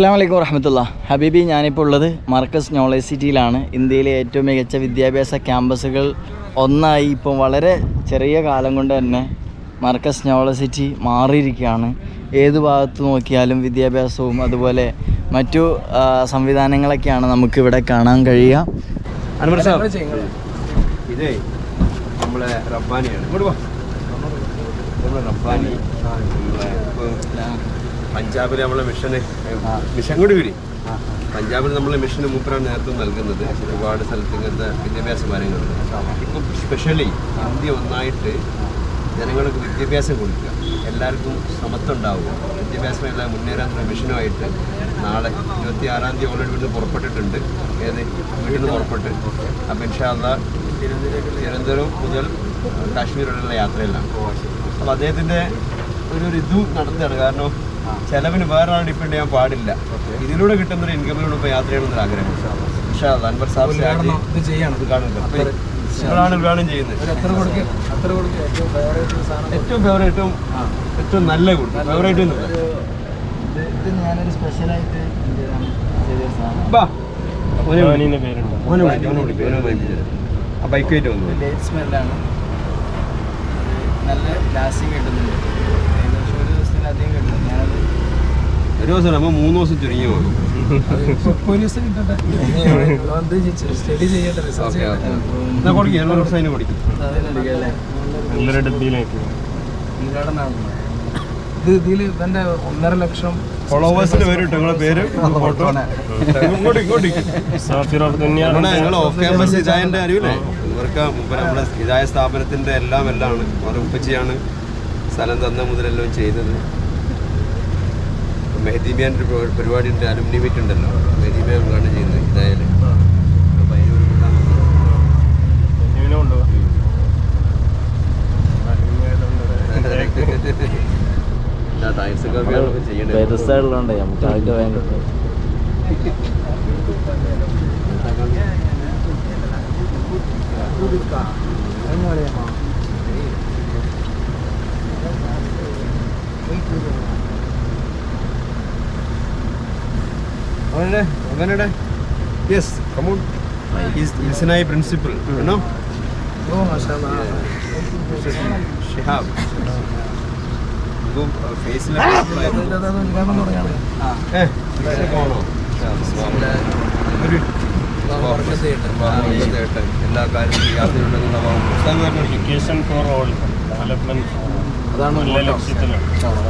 അസ്സാം വലൈക്കും വറഹമത്തുള്ള. ഹബീബി ഞാനിപ്പോൾ ഉള്ളത് മർക്കസ് നോളേജ് സിറ്റിയിലാണ് ഇന്ത്യയിലെ ഏറ്റവും മികച്ച വിദ്യാഭ്യാസ ക്യാമ്പസുകൾ ഒന്നായി ഇപ്പം വളരെ ചെറിയ കാലം കൊണ്ട് തന്നെ മർക്കസ് നോളേജ് സിറ്റി മാറിയിരിക്കുകയാണ്. ഏത് ഭാഗത്ത് നോക്കിയാലും വിദ്യാഭ്യാസവും അതുപോലെ മറ്റു സംവിധാനങ്ങളൊക്കെയാണ് നമുക്കിവിടെ കാണാൻ കഴിയുക. ഇതേ നമ്മളെ റബ്ബാനിയാണ്. ഇങ്ങോട്ട് വാ. നമ്മളെ റബ്ബാനി. പഞ്ചാബിലെ നമ്മളെ മിഷന് മിഷൻ കൂടി കൂടി പഞ്ചാബിൽ നമ്മളെ മിഷന് മൂപ്പരാണ് നേതൃത്വം നൽകുന്നത്. ഒരുപാട് സ്ഥലത്ത് ഇങ്ങനത്തെ വിദ്യാഭ്യാസ കാര്യങ്ങളുണ്ട്. ഇപ്പം സ്പെഷ്യലി ഇന്ത്യ ഒന്നായിട്ട് ജനങ്ങൾക്ക് വിദ്യാഭ്യാസം കൊടുക്കുക. എല്ലാവർക്കും സമത്വം ഉണ്ടാവുക വിദ്യാഭ്യാസം എല്ലാം മുന്നേറാൻ മിഷനുമായിട്ട് നാളെ ഇരുപത്തി ആറാം തീയതി ഓൾറെഡി വീട്ടിൽ പുറപ്പെട്ടിട്ടുണ്ട്. ഏത്? വീട്ടിൽ പുറപ്പെട്ട്. അപ്പം ഇൻഷാല്ല തിരുവനന്തപുരം മുതൽ കാശ്മീർ വരെയുള്ള യാത്രയെല്ലാം. അപ്പോൾ അദ്ദേഹത്തിന്റെ ഒരു ഒരു ഇതും നടത്തുകയാണ്. കാരണം ചെലവിന് വേറെ ആൾ ഡിപ്പെൻഡ് ചെയ്യാൻ പാടില്ല. ഇതിലൂടെ കിട്ടുന്ന ഒരു ഇൻകമിലൂടെ ഇപ്പോൾ യാത്ര ചെയ്യണമെന്നൊരു ആഗ്രഹം. പക്ഷേ അൻവർ സാബ് അപ്പോൾ ഉദ്ഘാടനം ചെയ്യുന്നത്. ഏറ്റവും ഫേവറേറ്റും ഏറ്റവും നല്ല ഫേവറേറ്റ് ഞാനൊരു സ്പെഷ്യലായിട്ട് ആ ബൈക്ക് ആയിട്ട് വന്നു. നല്ല ലാസ്റ്റിംഗ് കിട്ടുന്നുണ്ട് ഏകദേശം ഒരു ദിവസത്തിലധികം കിട്ടുന്നുണ്ട് ഞാനത് ഒരു ദിവസം നമ്മൾ മൂന്ന് ദിവസം ചുരുങ്ങി പോകും ഇതിൽ ഒന്നര ലക്ഷം ഫോളോവേഴ്സിന് പേര് ഇട്ടു നിങ്ങളെ പേര് ഫോട്ടോ ഇങ്ങോട്ട് ഓഫ് ക്യാമ്പസ് അറിയില്ലേ ഇവർക്ക് മുമ്പ് നമ്മുടെ ഹിദായ സ്ഥാപനത്തിന്റെ എല്ലാം എല്ലാം അവരുടെ ഉപ്പച്ചിയാണ് സ്ഥലം തന്ന മുതലെല്ലാം ചെയ്തത് മെഹദീമിയാൻ ഒരു പരിപാടി- ഉണ്ട് അലുമിനി മീറ്റ് ഉണ്ടല്ലോ. മെഹദീമിയ ഉദ്ഘാടനം ചെയ്യുന്നത് ഇതായാലും. ചെയ്യണ്ടേ വ്യത്യസ്തമുള്ളതുകൊണ്ട് നമുക്ക് ആൾക്ക് വേണ്ട അവനെ അവനുടെ യെസ് കമോൺ ഹിസ്നായി പ്രിൻസിപ്പൽ ആണോ ഓ മാഷാ ഷിഹാബ് ഫേസിലെ ഉദ്ഘാടനം തുടങ്ങാണ് എല്ലാ കാര്യത്തിലും അതാണ്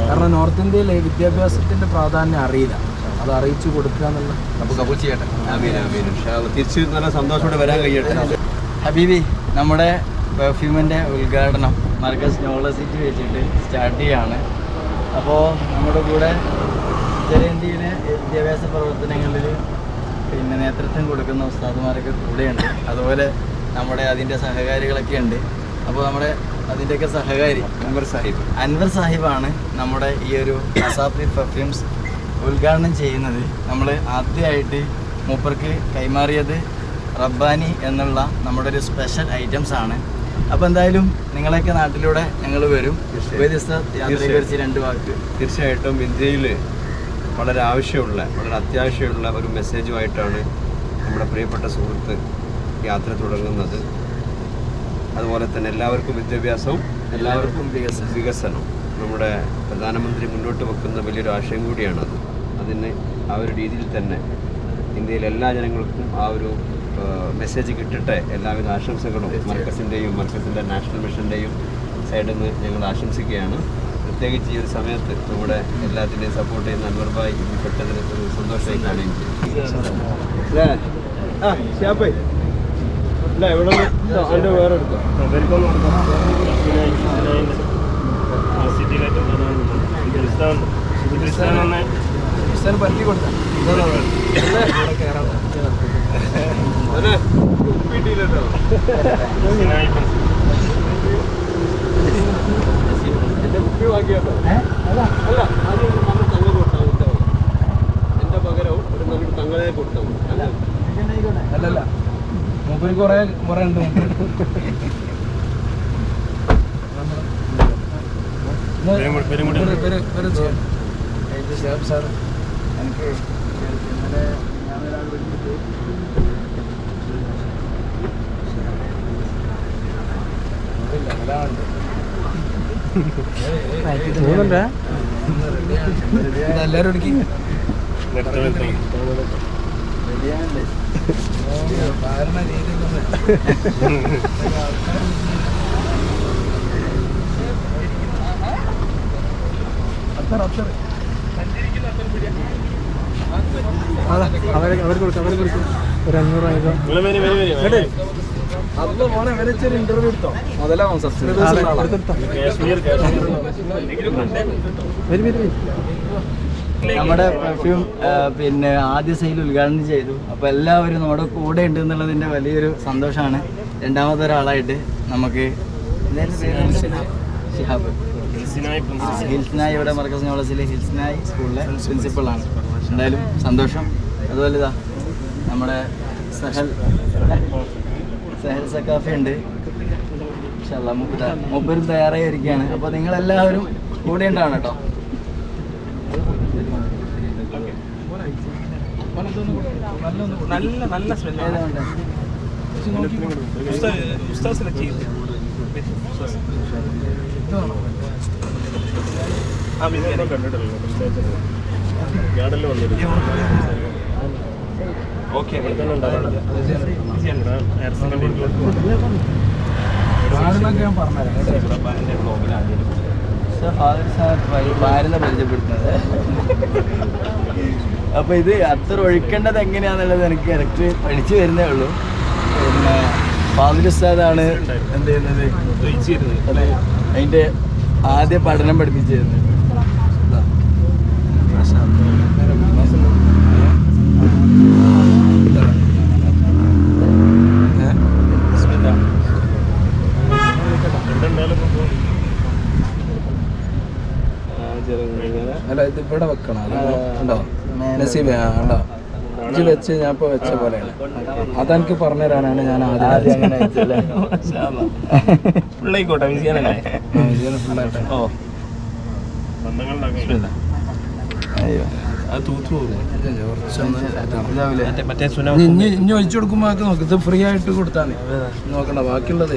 കാരണം നോർത്ത് ഇന്ത്യയിലെ വിദ്യാഭ്യാസത്തിന്റെ പ്രാധാന്യം അറിയില്ല. അത് അറിയിച്ചു കൊടുക്കുക എന്നുള്ള നമുക്ക് ചെയ്യട്ടെ. തിരിച്ച് നല്ല സന്തോഷത്തോടെ വരാൻ കഴിയട്ടെ. ഹബീബി നമ്മുടെ പെർഫ്യൂമിന്റെ ഉദ്ഘാടനം മർക്കസ് സിറ്റി വെച്ചിട്ട് സ്റ്റാർട്ട് ചെയ്യാണ്. അപ്പോൾ നമ്മുടെ കൂടെ ഉത്തരേന്ത്യയിലെ വിദ്യാഭ്യാസ പ്രവർത്തനങ്ങളിൽ പിന്നെ നേതൃത്വം കൊടുക്കുന്ന ഉസ്താദുമാരൊക്കെ കൂടെയുണ്ട്. അതുപോലെ നമ്മുടെ അതിന്റെ സഹകാരികളൊക്കെ ഉണ്ട്. അപ്പോൾ നമ്മുടെ അതിന്റെയൊക്കെ സഹകാരി അൻവർ സാഹിബ്. അൻവർ സാഹിബാണ് നമ്മുടെ ഈ ഒരു അസാഫി പെർഫ്യൂംസ് ഉദ്ഘാടനം ചെയ്യുന്നത് നമ്മൾ ആദ്യമായിട്ട് മൂപ്പർക്ക് കൈമാറിയത് റബ്ബാനി എന്നുള്ള നമ്മുടെ ഒരു സ്പെഷ്യൽ ഐറ്റംസ് ആണ്. അപ്പോൾ എന്തായാലും നിങ്ങളെയൊക്കെ നാട്ടിലൂടെ ഞങ്ങൾ വരും. യാത്രയെക്കുറിച്ച് രണ്ട് വാക്ക്. തീർച്ചയായിട്ടും ഇന്ത്യയിൽ വളരെ ആവശ്യമുള്ള വളരെ അത്യാവശ്യമുള്ള ഒരു മെസ്സേജുമായിട്ടാണ് നമ്മുടെ പ്രിയപ്പെട്ട സുഹൃത്ത് യാത്ര തുടങ്ങുന്നത്. അതുപോലെ തന്നെ എല്ലാവർക്കും വിദ്യാഭ്യാസവും എല്ലാവർക്കും വികസനവും. വികസനം നമ്മുടെ പ്രധാനമന്ത്രി മുന്നോട്ട് വെക്കുന്ന വലിയൊരു ആശയം കൂടിയാണത്. അതിന് ആ ഒരു രീതിയിൽ തന്നെ ഇന്ത്യയിലെ എല്ലാ ജനങ്ങൾക്കും ആ ഒരു മെസ്സേജ് കിട്ടട്ടെ. എല്ലാവിധ ആശംസകളും മർക്കസിന്റെയും മർക്കസിന്റെ നാഷണൽ മിഷന്റെയും സൈഡിൽ നിന്ന് ഞങ്ങൾ ആശംസിക്കുകയാണ്. പ്രത്യേകിച്ച് ഈ ഒരു സമയത്ത് നമ്മുടെ എല്ലാത്തിനെയും സപ്പോർട്ട് ചെയ്യുന്ന അൻവർബായി ഇതിൽ പെട്ടതിന് ഒരു സന്തോഷമായി കാണുകയും ചെയ്യും വേറെ എടുത്തോ. ക്രിസ്ത്യാനി പറ്റി കൊടുത്താൽ എന്റെ കുപ്പി വാങ്ങിയാട്ടോ അല്ല ആദ്യം ഒരു നല്ല തങ്ങ കൊടുത്താൽ എന്റെ പകരവും ഒരു നല്ലൊരു തങ്ങളെ കൊടുത്താൽ അല്ലല്ല. മൂപ്പര് കുറെ കുറെ ഉണ്ട് പെരുമുടി- പെരുമുടി. സാർ എനിക്ക് ഇന്നലെ ഞാൻ ഒരാൾ വിളിച്ചിട്ട് എല്ലാവരും എടുക്കി. നെറ്റ് അത്ര. റെഡിയാണല്ലേ അവരെ കൊടുക്കും കൊടുക്കും. ഒരു അഞ്ഞൂറ് ആയിരം മോനെ ഇന്റർവ്യൂ എടുത്തോ? നമ്മുടെ പെർഫ്യൂം പിന്നെ ആദ്യ സെയിൽ ഉദ്ഘാടനം ചെയ്തു. അപ്പോൾ എല്ലാവരും നമ്മുടെ കൂടെ ഉണ്ട് എന്നുള്ളതിന്റെ വലിയൊരു സന്തോഷമാണ്. രണ്ടാമത്തെ ഒരാളായിട്ട് നമുക്ക്? ഷിഹാബ്. ഹിൽസിനായി ഇവിടെ മർക്കസ് കോളേജിലെ ഹിൽസ്നായി സ്കൂളിലെ പ്രിൻസിപ്പളാണ്. എന്തായാലും സന്തോഷം. അതുപോലെ ഇതാ നമ്മുടെ സഹൽ സഹൽ സക്കാഫി ഉണ്ട്. മൊബൈൽ തയ്യാറായി ഇരിക്കുകയാണ് അപ്പോൾ നിങ്ങളെല്ലാവരും കൂടെ ഉണ്ടാവണം കേട്ടോ. നല്ല നല്ല ഉസ്താസ് ഉസ്താസ് വന്നിരുന്നു ഓക്കെ ആടുന്നൊക്കെ ഞാൻ പറഞ്ഞുതരാം ഫാദർ സാഹബ് ഭാരത പരിചയപ്പെടുത്തുന്നത്. അപ്പോൾ ഇത് അത്ര ഒഴിക്കേണ്ടത് എങ്ങനെയാണെന്നുള്ളത് എനിക്ക് കറക്റ്റ് പഠിച്ചു വരുന്നേ ഉള്ളൂ. പിന്നെ ഫാദർ ഉസ്താദാണ് എന്ത് ചെയ്യുന്നത്? അതിന്റെ അതിന്റെ ആദ്യ പഠനം പഠിപ്പിച്ചിരുന്നു. അല്ല ഇത് ഇവിടെ വെക്കണം ഉണ്ടോ. നസീബ് ഉണ്ടോ ഇത് വെച്ച് ഞാൻ ഇപ്പൊ വെച്ച പോലെയാണ്. അതെനിക്ക് പറഞ്ഞു തരാനാണ് ഞാൻ ആദ്യം അങ്ങനെ ഫുള്ളായിക്കോട്ടെ ഫുള്ളായിട്ട്. ഓ. അയ്യോ. ഇനി ഒഴിച്ചു കൊടുക്കുമ്പോ നോക്കി നോക്ക് ഇത് ഫ്രീ ആയിട്ട് കൊടുത്താൽ നോക്കണ്ട ബാക്കിയുള്ളത്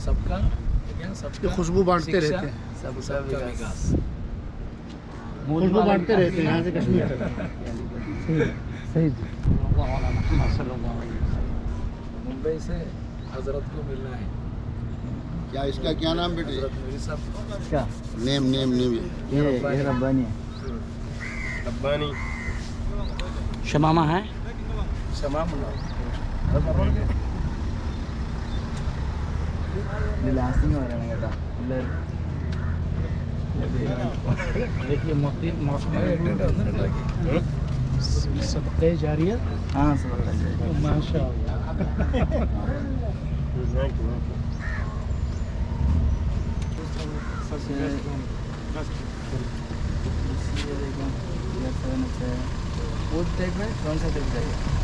सबका सबका खुशबू बांटते रहते हैं। खुशबू बांटते रहते हैं यहाँ से कश्मीर मुंबई से हज़रत को मिलना है। क्या इसका क्या नाम बेटे? क्या? Name name name. ये रब्बानी। शमामा है? शमामा। ഇത് ലാസ്റ്റിങ് പറയണം കേട്ടോ എല്ലാവരും देखिए मोती मौसम ഒന്ന് രണ്ടാക്കി सबके जारियत हाँ सब माशा फूड टेक में कौन सा टेक चाहिए